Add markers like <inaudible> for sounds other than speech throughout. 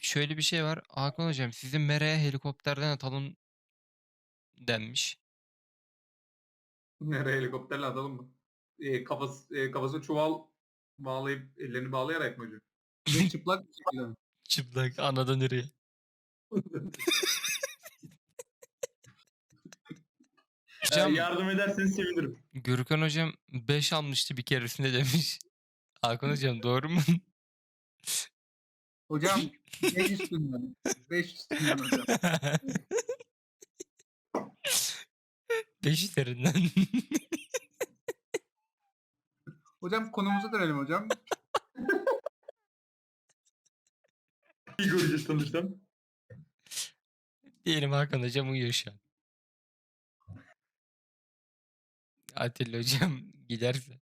şöyle bir şey var. Hakan hocam sizi Mera'ya helikopterden atalım denmiş. Nereye helikopterle atalım mı? Ee, kafası, e, kafasına çuval bağlayıp ellerini bağlayarak mı hocam? Ve çıplak bir şekilde mi? <laughs> Çıplak anadan nereye? <laughs> Ee, Hocam yardım ederseniz sevinirim. Gürkan hocam 5 almıştı bir keresinde demiş. Hakan hocam <laughs> doğru mu? Hocam <laughs> 5 üstünden. 5 üstünden hocam. <laughs> 5 üzerinden. Hocam konumuza dönelim hocam. <laughs> İyi göreceğiz. Diyelim Hakan hocam uyuyor şu an. Atilla hocam giderse.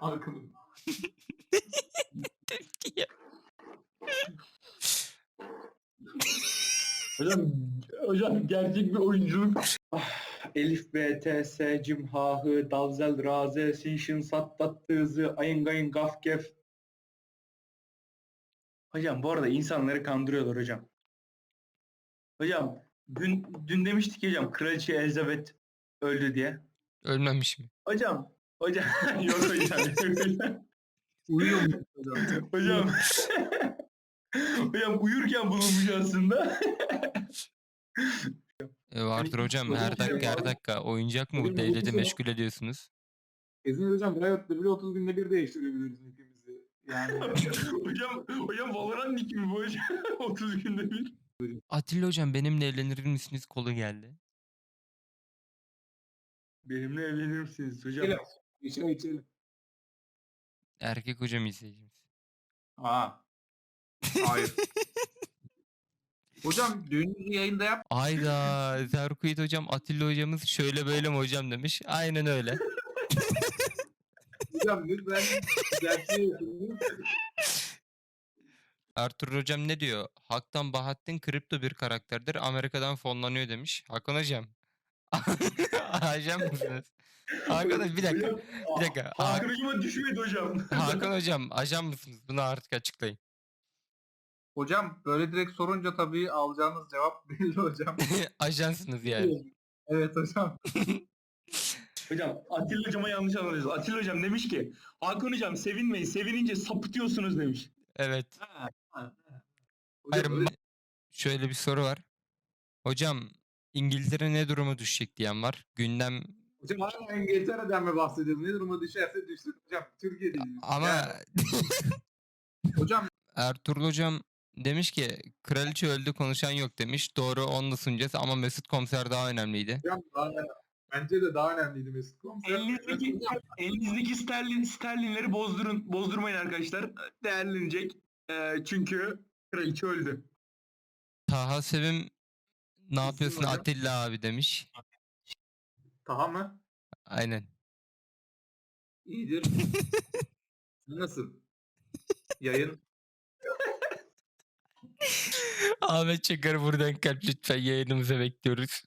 Arkamı. Tepkiye. Hocam, hocam gerçek bir oyunculuk. Ah, Elif, B, T, S, Cim, Ha, Hı, Davzel, Raze, Sinşin, Sattat, Tızı, Ayın, Gayın, Gaf, Gef. Hocam bu arada insanları kandırıyorlar hocam. Hocam dün, dün demiştik ya hocam Kraliçe Elizabeth öldü diye. Ölmemiş mi? Hocam, hocam <laughs> yok hocam. <laughs> Uyuyor mu hocam? <laughs> hocam. uyurken bulunmuş aslında. E, vardır hocam her dakika her dakika oyuncak mı bu devleti meşgul ediyorsunuz? Kesin hocam Riot bile 30 günde bir değiştirebiliriz nickimizi. Yani hocam, hocam Valorant nick mi bu hocam? 30 günde bir. Atilla hocam benimle evlenir misiniz kolu geldi. Benimle evlenir misiniz hocam? İçelim içelim. Erkek hocam izleyicimiz. Aa. Hayır. Hocam düğünü yayında yap. Ayda Zerkuit hocam Atilla hocamız şöyle böyle mi hocam demiş. Aynen öyle. hocam lütfen gerçeği yapın. Ertuğrul hocam ne diyor? Hak'tan Bahattin kripto bir karakterdir. Amerika'dan fonlanıyor demiş. Hakan hocam. Ajan mısınız? Hocam bir dakika. Hocam, Bir dakika. Hakan hocama düşmedi hocam. <laughs> Hakan hocam ajan mısınız? Bunu artık açıklayın. Hocam böyle direkt sorunca tabii alacağınız cevap <laughs> belli hocam. <laughs> Ajansınız yani. Evet hocam. Hocam Atilla hocama yanlış anladınız. Atilla hocam demiş ki Hakan hocam sevinmeyin. Sevinince sapıtıyorsunuz demiş. Evet. Ha, ha, ha. Hayır, Hocam öyle- şöyle bir soru var. Hocam İngiltere ne duruma düşecek diyen var. Gündem Hocam hala İngiltere'den mi bahsediyorum? Ne duruma düşerse düşsün hocam. Türkiye'deyiz. ama Yani, <laughs> Hocam Ertuğrul hocam demiş ki kraliçe öldü konuşan yok demiş. Doğru onu da sunacağız ama Mesut Komiser daha önemliydi. hocam daha, bence de daha önemliydi Mesut Komiser. Elinizdeki, elinizdeki sterlin, sterlinleri bozdurun, bozdurmayın arkadaşlar. Değerlenecek. Ee, çünkü kraliçe öldü. Taha Sevim ne yapıyorsun hocam? Atilla abi demiş. Taha mı? Aynen. İyidir. Sen Nasıl? Yayın. Ahmet Çakar'ı buradan kalp lütfen yayınımıza bekliyoruz.